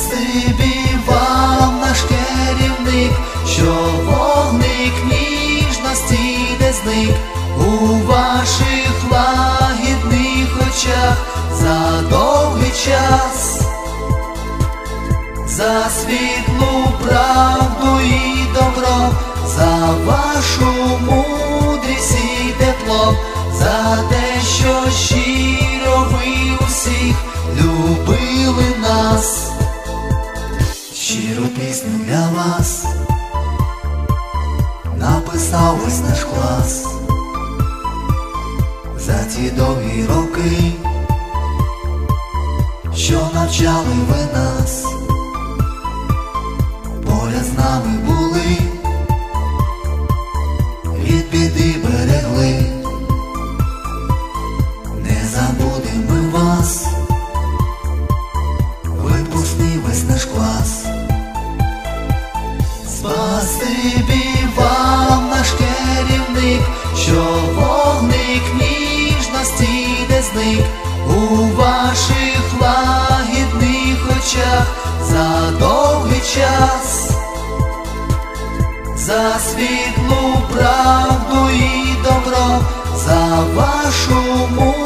спасибі вам наш керівник, що вогник ніжності не зник у ваших лагідних очах за довгий час, за світлу правду і добро, за вашу мудрість і тепло, за те, що щиро ви усіх любили. Написав весь наш клас. За ті довгі роки, що навчали ви нас, поряд з нами були, від біди берегли, не забудемо ми вас, випускний весь наш клас. Спасибі керівник, що вогник ніжності не зник у ваших лагідних очах за довгий час, за світлу правду і добро, за вашу мудрість